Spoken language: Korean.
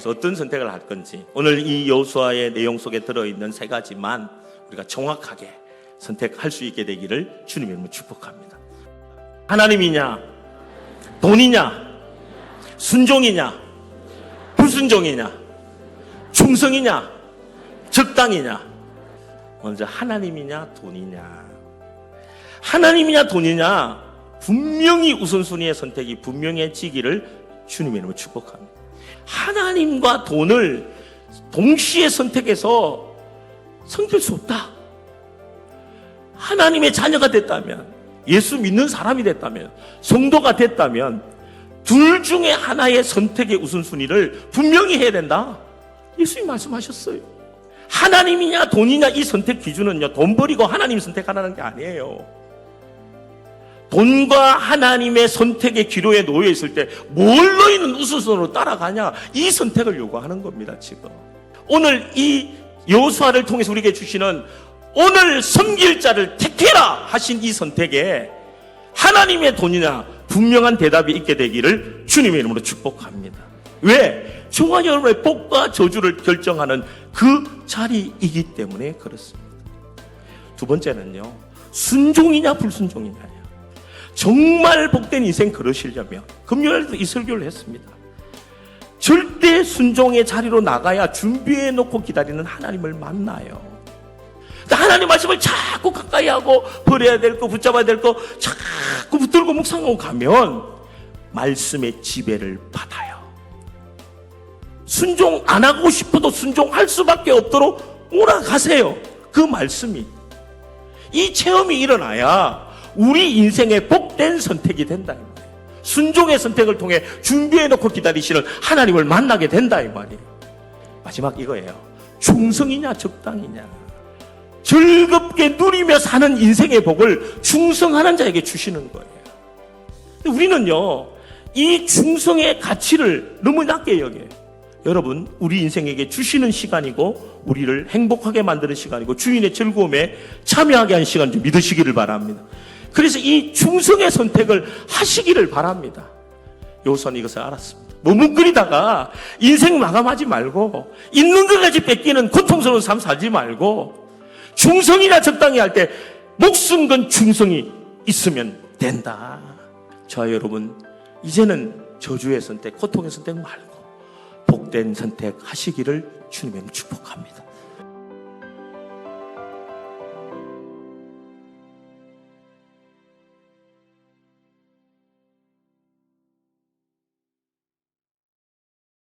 그래서 어떤 선택을 할 건지 오늘 이 여호수아의 내용 속에 들어 있는 세 가지만 우리가 정확하게 선택할 수 있게 되기를 주님의 이름으로 축복합니다. 하나님이냐, 돈이냐, 순종이냐, 불순종이냐, 충성이냐, 적당이냐. 먼저 하나님이냐, 돈이냐. 하나님이냐, 돈이냐. 분명히 우선순위의 선택이 분명해지기를 주님의 이름으로 축복합니다. 하나님과 돈을 동시에 선택해서 성될 수 없다. 하나님의 자녀가 됐다면, 예수 믿는 사람이 됐다면, 성도가 됐다면, 둘 중에 하나의 선택의 우선순위를 분명히 해야 된다. 예수님 말씀하셨어요. 하나님이냐 돈이냐 이 선택 기준은요, 돈 버리고 하나님 선택하라는 게 아니에요. 돈과 하나님의 선택의 기로에 놓여 있을 때 뭘 너희는 우선순위로 따라가냐? 이 선택을 요구하는 겁니다 지금. 오늘 이 여호수아를 통해서 우리에게 주시는 오늘 섬길 자를 택해라 하신 이 선택에 하나님의 돈이냐 분명한 대답이 있게 되기를 주님의 이름으로 축복합니다. 왜? 저와 여러분의 복과 저주를 결정하는 그 자리이기 때문에 그렇습니다. 두 번째는요 순종이냐 불순종이냐 정말 복된 인생 걸으시려면 금요일에도 이 설교를 했습니다. 절대 순종의 자리로 나가야 준비해 놓고 기다리는 하나님을 만나요. 하나님 말씀을 자꾸 가까이 하고 버려야 될 거, 붙잡아야 될 거 자꾸 붙들고 묵상하고 가면 말씀의 지배를 받아요. 순종 안 하고 싶어도 순종할 수밖에 없도록 몰아가세요. 그 말씀이. 이 체험이 일어나야 우리 인생의 복된 선택이 된다. 순종의 선택을 통해 준비해놓고 기다리시는 하나님을 만나게 된다. 이 말이에요. 마지막 이거예요. 충성이냐, 적당이냐. 즐겁게 누리며 사는 인생의 복을 충성하는 자에게 주시는 거예요. 우리는요, 이 충성의 가치를 너무 낮게 여겨요. 여러분, 우리 인생에게 주시는 시간이고, 우리를 행복하게 만드는 시간이고, 주인의 즐거움에 참여하게 하는 시간 좀 믿으시기를 바랍니다. 그래서 이 충성의 선택을 하시기를 바랍니다. 요선 이것을 알았습니다. 머뭇거리다가 인생 마감하지 말고, 있는 것까지 뺏기는 고통스러운 삶 살지 말고, 충성이나 적당히 할 때, 목숨 건 충성이 있으면 된다. 저 여러분, 이제는 저주의 선택, 고통의 선택 말고, 복된 선택 하시기를 주님의 축복합니다.